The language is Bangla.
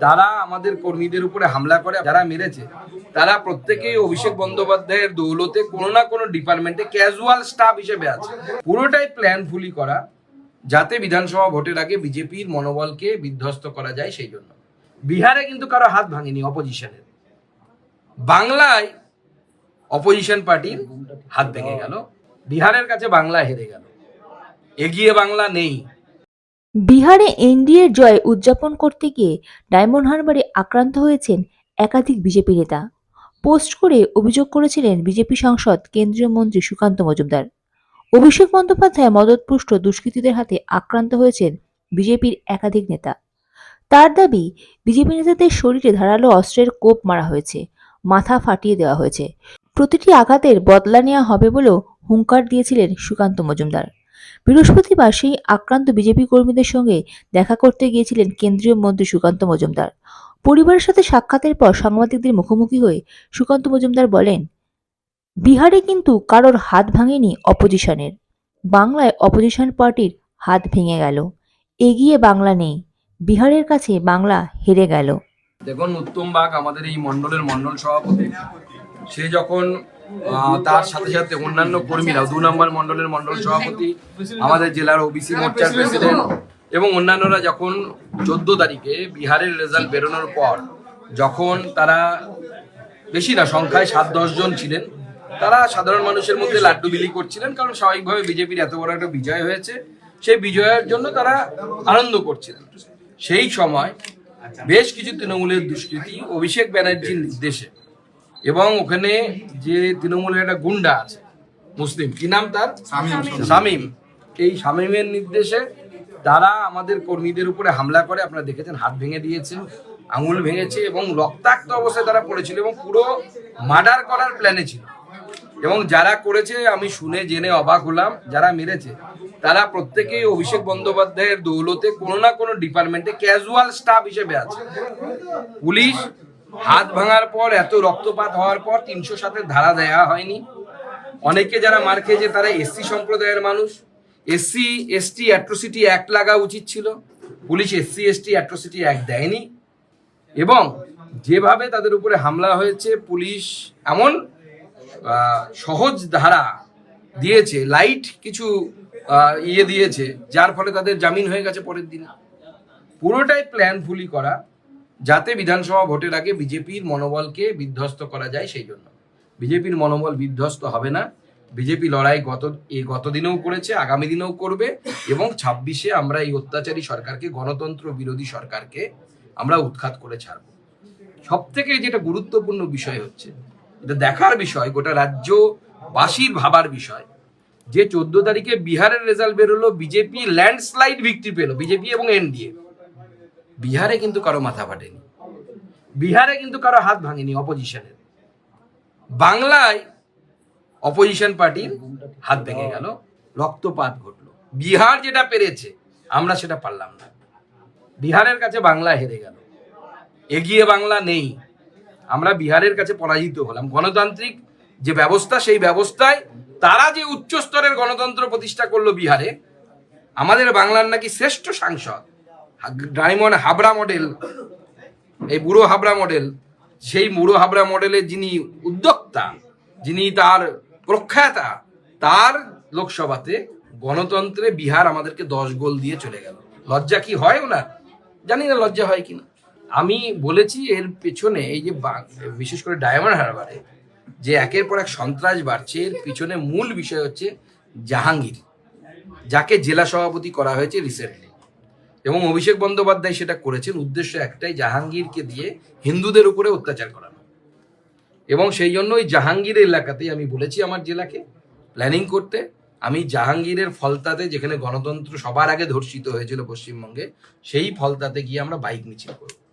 তারা আমাদের কর্মীদের উপরে হামলা করে, যারা মেরেছে, তারা প্রত্যেকেই অভিষেক বন্দ্যোপাধ্যায়ের দৌলতে কোনো না কোনো ডিপার্টমেন্টে ক্যাজুয়াল স্টাফ হিসেবে আছে। পুরোটাই প্ল্যান প্ল্যানফুলি করা, যাতে বিধানসভা ভোটের আগে বিজেপির মনোবলকে বিধ্বস্ত করা যায় সেই জন্য। বিহারে কিন্তু কারও হাত ভাঙেনি অপোজিশনের বাংলায় অপোজিশন পার্টির হাত ভেঙে গেল। বিহারের কাছে বাংলা হেরে গেল। এগিয়ে বাংলা নেই। বিহারে এনডিএর জয় উদযাপন করতে গিয়ে ডায়মন্ড হারবারে আক্রান্ত হয়েছেন একাধিক বিজেপি নেতা। পোস্ট করে অভিযোগ করেছিলেন বিজেপি সাংসদ কেন্দ্রীয় মন্ত্রী সুকান্ত মজুমদার। অভিষেক বন্দ্যোপাধ্যায় মদতপুষ্ট দুষ্কৃতীদের হাতে আক্রান্ত হয়েছেন বিজেপির একাধিক নেতা। তার দাবি, বিজেপি নেতাদের শরীরে ধারালো অস্ত্রের কোপ মারা হয়েছে, মাথা ফাটিয়ে দেওয়া হয়েছে। প্রতিটি আঘাতের বদলা নেওয়া হবে বলেও হুঙ্কার দিয়েছিলেন সুকান্ত মজুমদার। বৃহস্পতিবার সেই আক্রান্ত বিজেপি কর্মীদের সঙ্গে দেখা করতে গিয়েছিলেন কেন্দ্রীয় মন্ত্রী সুকান্ত মজুমদার। পরিবারের সাথে সাক্ষাতের পর সাংবাদিকদের মুখোমুখি হয়ে সুকান্ত মজুমদার বলেন, বিহারে কিন্তু কারোর হাত ভাঙেনি অপোজিশনের। বাংলায় অপোজিশন পার্টির হাত ভেঙে গেল। এগিয়ে বাংলা নেই। বিহারের কাছে বাংলা হেরে গেল। দেখুন, উত্তম বাগ আমাদের এই মন্ডলের মন্ডল সভাপতি। সে যখন তার সাথে সাথে অন্যান্য কর্মীরা দু নম্বর মন্ডলের মন্ডল সভাপতি, আমাদের জেলার ওবিসি মোর্চার প্রেসিডেন্ট এবং অন্যান্যরা যখন চোদ্দ তারিখে বিহারের রেজাল্ট বেরোনোর পর যখন তারা বেশি না, সংখ্যায় সাত জন ছিলেন, তারা সাধারণ মানুষের মধ্যে লাড্ডু বিলি করছিলেন কারণ স্বাভাবিকভাবে বিজেপির এত বড় একটা বিজয় হয়েছে। সেই বিজয়ের জন্য তারা আনন্দ করছিলেন। সেই সময় বেশ কিছু তৃণমূলের দুষ্কৃতি, অভিষেক ব্যানার্জির নির্দেশে এবং ওখানে যে তৃণমূলের একটা গুন্ডা আছে মুসলিম কি নাম তার? শামীম। এই শামীমের নির্দেশে তারা আমাদের কর্মীদের উপরে হামলা করে আপনারা দেখেছেন হাত ভেঙে দিয়েছে আঙুল ভেঙেছে এবং রক্তাক্ত অবস্থায় তারা পড়েছিল এবং পুরো মার্ডার করার প্ল্যানে ছিল। এবং যারা করেছে আমি শুনে জেনে অবাক হলাম যারা মেরেছে তারা প্রত্যেকেই অভিষেক বন্দ্যোপাধ্যায়ের দৌলতে কোনো না কোনো ডিপার্টমেন্টে ক্যাজুয়াল স্টাফ হিসেবে আছে। পুলিশ হাত ভাঙার পর, এত রক্তপাত হওয়ার পর তিনশো সাতের ধারা দেয়া হয়নি। অনেকে যারা মার খেয়েছে, তারা এসসি সম্প্রদায়ের মানুষ। এসসি, এসটি, অ্যাট্রোসিটি অ্যাক্ট লাগা উচিত ছিল। Police SC, ST, atrocity act দেয়নি। এবং যেভাবে তাদের উপরে হামলা হয়েছে, পুলিশ এমন সহজ ধারা দিয়েছে, লাইট কিছু ইয়ে দিয়েছে, যার ফলে তাদের জামিন হয়ে গেছে পরের দিন। পুরোটাই প্ল্যান প্ল্যানফুলি করা। যাতে বিধানসভা ভোটের আগে বিজেপির মনোবলকে বিধ্বস্ত করা যায় সেই জন্য। বিজেপির মনোবল বিধ্বস্ত হবে না। বিজেপি লড়াই গত, এই গত দিনেও করেছে, আগামী দিনেও করবে এবং ছাব্বিশে আমরা এই অত্যাচারী সরকারকে, গণতন্ত্র বিরোধী সরকারকে আমরা উৎখাত করে ছাড়ব। সব থেকে যেটা গুরুত্বপূর্ণ বিষয় হচ্ছে, এটা দেখার বিষয়, গোটা রাজ্যবাসীর ভাবার বিষয়, যে চোদ্দ তারিখে বিহারের রেজাল্ট বেরোলো, বিজেপি ল্যান্ডস্লাইড ভিক্টরি পেল, বিজেপি এবং এনডিএ বিহারে কিন্তু কারও মাথা ফাটেনি। বিহারে কিন্তু কারও হাত ভাঙেনি অপোজিশনের বাংলায় অপোজিশন পার্টির হাত ভেঙে গেল, রক্তপাত ঘটলো। বিহার যেটা পেরেছে, আমরা সেটা পারলাম না। বিহারের কাছে বাংলা হেরে গেল। এগিয়ে বাংলা নেই। আমরা বিহারের কাছে পরাজিত হলাম। গণতান্ত্রিক যে ব্যবস্থা, সেই ব্যবস্থায় তারা যে উচ্চ স্তরের গণতন্ত্র প্রতিষ্ঠা করল বিহারে, আমাদের বাংলার নাকি শ্রেষ্ঠ সাংসদ। ডায়মন্ড হাবড়া মডেল, এই বুড়ো হাবড়া মডেল, সেই বুড়ো হাবড়া মডেলের যিনি উদ্যোক্তা, যিনি তার প্রখ্যাতা, তার লোকসভাতে গণতন্ত্রে বিহার আমাদেরকে দশ গোল দিয়ে চলে গেল। লজ্জা কি হয় ওনার? জানি না লজ্জা হয় কিনা। আমি বলেছি এর পেছনে এই যে বিশেষ করে ডায়মন্ড হারবারে, যে একের পর এক সন্ত্রাস বাড়ছে, এর পিছনে মূল বিষয় হচ্ছে জাহাঙ্গীর, যাকে জেলা সভাপতি করা হয়েছে রিসেন্টলি এবং অভিষেক বন্দ্যোপাধ্যায় সেটা করেছেন। উদ্দেশ্য একটাই, জাহাঙ্গীরকে দিয়ে হিন্দুদের উপরে অত্যাচার করানো এবং সেই জন্য ওই জাহাঙ্গীর এলাকাতেই আমি বলেছি আমার জেলাকে প্ল্যানিং করতে। আমি জাহাঙ্গীরের ফলতাতে যেখানে গণতন্ত্র সবার আগে ধর্ষিত হয়েছিল পশ্চিমবঙ্গে, সেই ফলতাতে গিয়ে আমরা বাইক মিছিল করব।